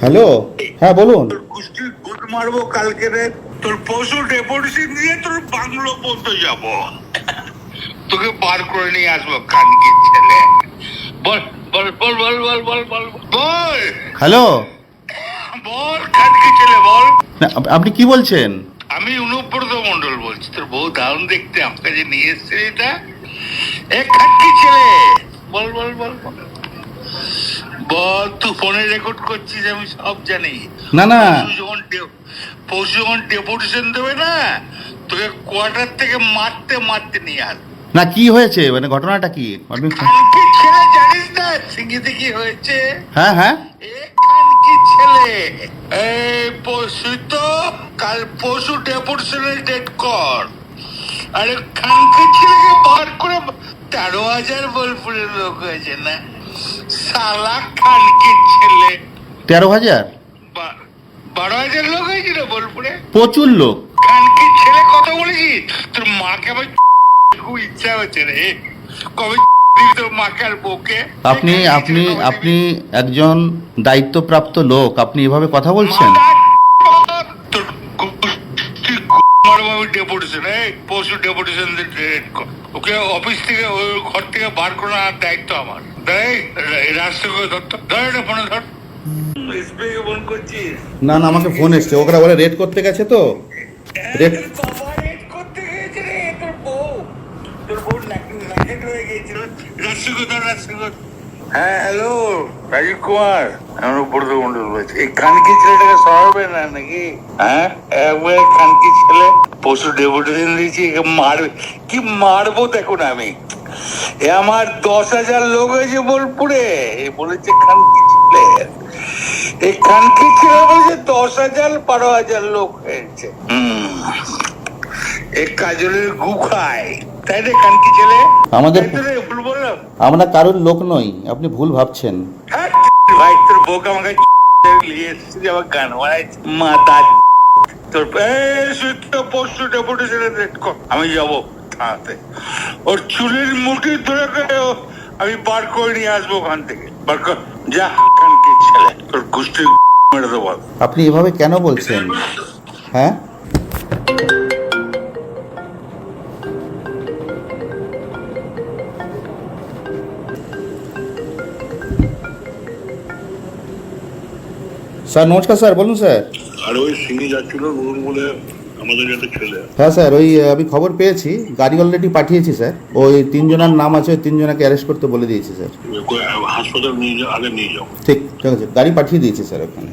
Hello? হ্যাঁ বলুন। Good মারবো কালকে রে। তোর পশু ডেপুটেশন দিয়ে তোর বাংলো পর্যন্ত যাব। তোকে বার করে নিয়ে আসব কানকির ছেলে। বল বল বল বল বল বল বল বল। হ্যালো? বল কানকি ছেলে বল। আপনি কি বলছেন? আমি অনুব্রত মন্ডল বলছি। তোর বউ দারুণ দেখতে আমাকে যে নিয়ে এসছে এটা। এ কানকি ছেলে। বল বল বল বল। বল তুই ফোনে রেকর্ড করছিস আমি সব জানি। না না। যখন পরশু যখন ডেপুটেশন দেবে না তোকে কোয়ার্টার থেকে মারতে মারতে নিয়ে আস। না কি হয়েছে? মানে ঘটনাটা কি? ছেলে জানিস না? সিঙ্গিতে কি হয়েছে? হ্যাঁ হ্যাঁ। এ ছেলে। এই পরশু তো কাল পরশু ডেপুটেশনের ডেট কর। আরে খানকি ছেলেকে বার করে তেরো হাজার বোলপুরের লোক হয়েছে না? সালা খানকি ছেলে। তেরো হাজার? বারো হাজার লোক হয়েছিল বোলপুরে। প্রচুর লোক। ছেলে কথা তোর মাকে আমার খুব ইচ্ছা হচ্ছে রে। কবে আপনি আপনি আপনি একজন দায়িত্বপ্রাপ্ত লোক আপনি এভাবে কথা বলছেন? বড়বাবু ডেপুটেশন এই পশু ডেপুটেশন ওকে অফিস থেকে ওই ঘর থেকে বার করার দায়িত্ব আমার। না না আমাকে ফোন এসছে। ওরা বলে রেড করতে গেছে তো? রেড হ্যাঁ হ্যালো রাজীব কুমার। আমি উপরদ মন্ডল বলছি এই খানকি ছেলেটাকে সরাবে না নাকি? হ্যাঁ? একবারে খানকি ছেলে পশু ডেপুটেশন দিয়েছি, একে মারবে। কি মারবো দেখুন আমি। এ আমার দশ হাজার লোক হয়েছে বোলপুরে। এ বলেছে খানকি ছেলে। এই খানকি ছেলে বলেছে দশ হাজার, বারো হাজার লোক হয়েছে। হুম। এ কাজলের গু খায়। ছেলে আমাদের- ভুল বললাম। আমরা কারোর লোক নই আপনি ভুল ভাবছেন। হ্যাঁ, ভাই তোর আমাকে গান মাতা তোর পরশু আমি যাব থানাতে। ওর চুলের মুঠি ধরে আমি বার করে নিয়ে আসব ওখান থেকে। বার কর যা কানকে ছেলে তোর মেরে দেবো। আপনি এভাবে কেন বলছেন? হ্যাঁ? স্যার নমস্কার স্যার বলুন স্যার। আর ওই সিঙ্গি যাচ্ছিল নুরুল বলে আমাদের একটা ছেলে। হ্যাঁ স্যার ওই আমি খবর পেয়েছি গাড়ি অলরেডি পাঠিয়েছি স্যার। ওই তিনজনের নাম আছে ওই তিনজনকে অ্যারেস্ট করতে বলে দিয়েছি স্যার। হাসপাতাল নিয়ে যাও আগে নিয়ে যাও। ঠিক ঠিক আছে গাড়ি পাঠিয়ে দিয়েছি স্যার ওখানে।